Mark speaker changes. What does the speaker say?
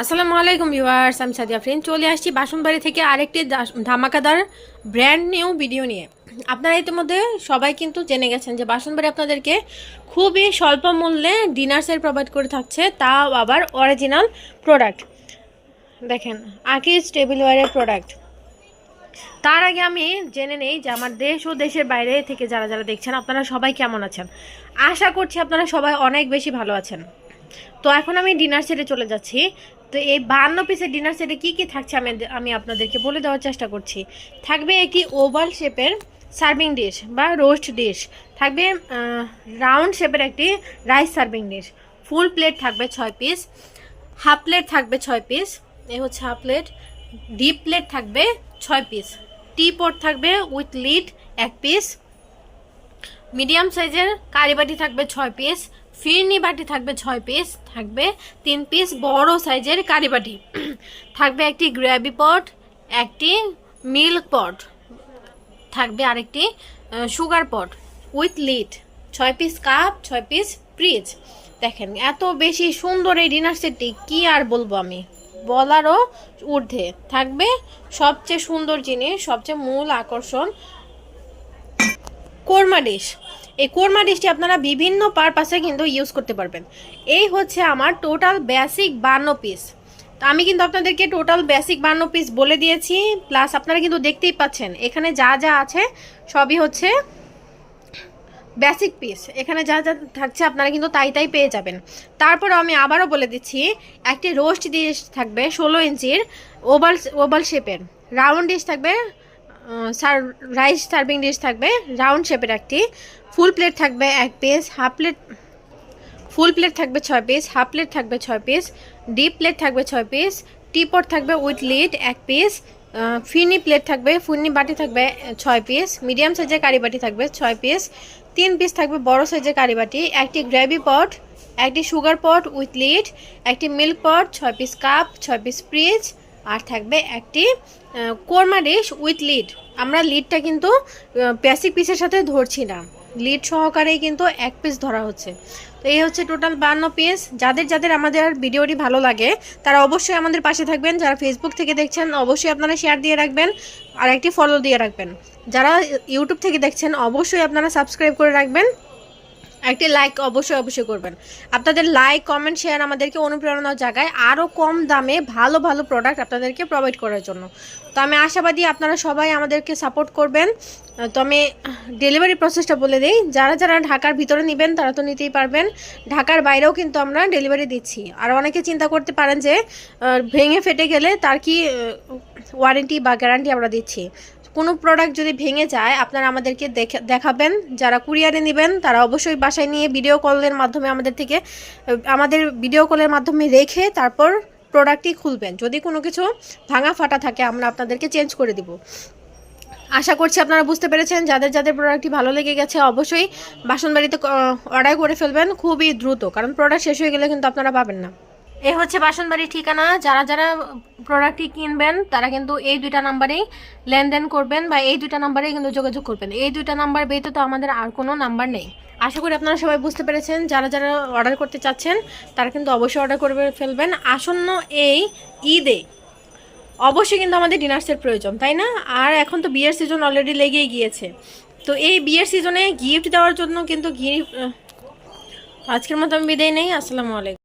Speaker 1: আসসালামু আলাইকুম ভিউয়ার্স, আমি সাদিয়া ফ্রেন্ড। চলে আসছি বাসনবাড়ি থেকে আরেকটি ধামাকাদার ব্র্যান্ড নিউ ভিডিও নিয়ে। আপনারা ইতিমধ্যে সবাই কিন্তু জেনে গেছেন যে বাসনবাড়ি আপনাদেরকে খুবই স্বল্প মূল্যে ডিনার সেট প্রোভাইড করে থাকছে, তাও আবার অরিজিনাল প্রোডাক্ট দেখেন আকিজ টেবিল ওয়ারের প্রোডাক্ট তার আগে আমি জেনে নেই যে আমার দেশ ও দেশের বাইরে থেকে যারা যারা দেখছেন, আপনারা সবাই কেমন আছেন? আশা করছি আপনারা সবাই অনেক বেশি ভালো আছেন। তো এখন আমি ডিনার সেটে চলে যাচ্ছি। তো এই বান্ন পিসের ডিনার সেটে কী কী থাকছে আমি আমি আপনাদেরকে বলে দেওয়ার চেষ্টা করছি। থাকবে একটি ওভাল শেপের সার্ভিং ডিশ বা রোস্ট ডিশ থাকবে রাউন্ড শেপের একটি rice serving dish full plate থাকবে ছয় পিস হাফ প্লেট থাকবে ছয় পিস এ হচ্ছে হাফ প্লেট ডিপ প্লেট থাকবে ছয় পিস টি পট থাকবে উইথ লিড এক পিস মিডিয়াম সাইজের কারিবাটি থাকবে ছয় পিস ফিরনি বাটি থাকবে ছয় পিস থাকবে তিন পিস বড় সাইজের কারি বাটি। থাকবে একটি গ্রেভি পট, একটি মিল্ক পট, থাকবে আরেকটি সুগার পট উইথ লিড। ছয় পিস কাপ, ছয় পিস ফ্রিজ দেখেন, এত বেশি সুন্দর এই ডিনার সেটটি, কি আর বলব আমি? বলারও ঊর্ধ্বে। থাকবে সবচেয়ে সুন্দর জিনিস, সবচেয়ে মূল আকর্ষণ কোরমা ডিশ এই কোরমা ডিশটি আপনারা বিভিন্ন পারপাসে কিন্তু ইউজ করতে পারবেন। এই হচ্ছে আমার টোটাল বেসিক বান্ন পিস তো আমি কিন্তু আপনাদেরকে টোটাল বেসিক বান্ন পিস বলে দিয়েছি। প্লাস আপনারা কিন্তু দেখতেই পাচ্ছেন, এখানে যা যা আছে, সবই হচ্ছে বেসিক পিস এখানে যা যা থাকছে আপনারা কিন্তু তাই তাই পেয়ে যাবেন। তারপর আমি আবারও বলে দিচ্ছি, একটি রোস্ট ডিশ থাকবে ষোলো ইঞ্চির ওভাল ওভাল শেপের রাউন্ড ডিশ থাকবে সার রাইস সার্ভিং ডিশ থাকবে রাউন্ড শেপের একটি। ফুল প্লেট থাকবে এক piece half plate full plate থাকবে ছয় পিস হাফ প্লেট থাকবে ছয় পিস ডিপ প্লেট থাকবে ছয় পিস টিপট থাকবে উইথ লিড এক পিস ফিনি প্লেট থাকবে, ফুনি বাটি থাকবে ছয় পিস মিডিয়াম সাইজের কারি বাটি থাকবে ছয় পিস তিন পিস থাকবে বড় সাইজের কারি বাটি, একটি গ্রেভি পট একটি সুগার পট উইথ লিড একটি মিল্ক পট ছয় পিস কাপ ছয় পিস ফ্রিজ আর থাকবে একটি কোরমা ডিশ উইথ লিড আমরা লিডটা কিন্তু বেসিক পিসের সাথে ধরছি না। লিড সহকারেই কিন্তু এক পিস ধরা হচ্ছে। তো এই হচ্ছে টোটাল বান্ন পিস যাদের যাদের আমাদের ভিডিওটি ভালো লাগে, তারা অবশ্যই আমাদের পাশে থাকবেন। যারা ফেসবুক থেকে দেখছেন, অবশ্যই আপনারা শেয়ার দিয়ে রাখবেন। আর একটি ফলো দিয়ে রাখবেন। যারা ইউটিউব থেকে দেখছেন, অবশ্যই আপনারা সাবস্ক্রাইব করে রাখবেন। একটি লাইক অবশ্যই অবশ্যই করবেন। আপনাদের লাইক কমেন্ট শেয়ার আমাদেরকে অনুপ্রেরণার জায়গায় আরও কম দামে ভালো ভালো প্রোডাক্ট আপনাদেরকে প্রোভাইড করার জন্য। তো আমি আশাবাদী আপনারা সবাই আমাদেরকে সাপোর্ট করবেন। তো আমি ডেলিভারি প্রসেসটা বলে দিই। যারা যারা ঢাকার ভিতরে নেবেন, তারা তো নিতেই পারবেন। ঢাকার বাইরেও কিন্তু আমরা ডেলিভারি দিচ্ছি। আর অনেকে চিন্তা করতে পারেন যে ভেঙে ফেটে গেলে তার কি ওয়ারেন্টি বা গ্যারান্টি আমরা দিচ্ছি। কোনো প্রোডাক্ট যদি ভেঙে যায়, আপনারা আমাদেরকে দেখে, দেখাবেন। যারা কুরিয়ারে নেবেন, তারা অবশ্যই বাসায় নিয়ে ভিডিও কলের মাধ্যমে আমাদের থেকে আমাদের ভিডিও কলের মাধ্যমে রেখে তারপর প্রোডাক্টটি খুলবেন। যদি কোনো কিছু ভাঙা ফাটা থাকে, আমরা আপনাদেরকে চেঞ্জ করে দিব। আশা করছি আপনারা বুঝতে পেরেছেন। যাদের যাদের প্রোডাক্টটি ভালো লেগে গেছে, অবশ্যই বাসনবাড়িতে অর্ডার করে ফেলবেন। খুবই দ্রুত, কারণ প্রোডাক্ট শেষ হয়ে গেলে কিন্তু আপনারা পাবেন না। এ হচ্ছে বাসন বাসনবাড়ির ঠিকানা। যারা যারা প্রোডাক্টটি কিনবেন, তারা কিন্তু এই দুইটা নাম্বারেই লেনদেন করবেন বা এই দুইটা নাম্বারেই কিন্তু যোগাযোগ করবেন। এই দুইটা নাম্বার বেতে তো আমাদের আর কোনো নাম্বার নেই। আশা করি আপনারা সবাই বুঝতে পেরেছেন, যারা যারা অর্ডার করতে চাচ্ছেন, তারা কিন্তু অবশ্যই অর্ডার করে ফেলবেন। আসন্ন এই ঈদে অবশ্যই কিন্তু আমাদের ডিনার সেট প্রয়োজন, তাই না? আর এখন তো বিয়ের সিজন অলরেডি লেগেই গিয়েছে। তো এই বিয়ের সিজনে গিফট দেওয়ার জন্য কিন্তু গিফট আজকের মতো আমি বিদায় নেই। আসসালামু আলাইকুম।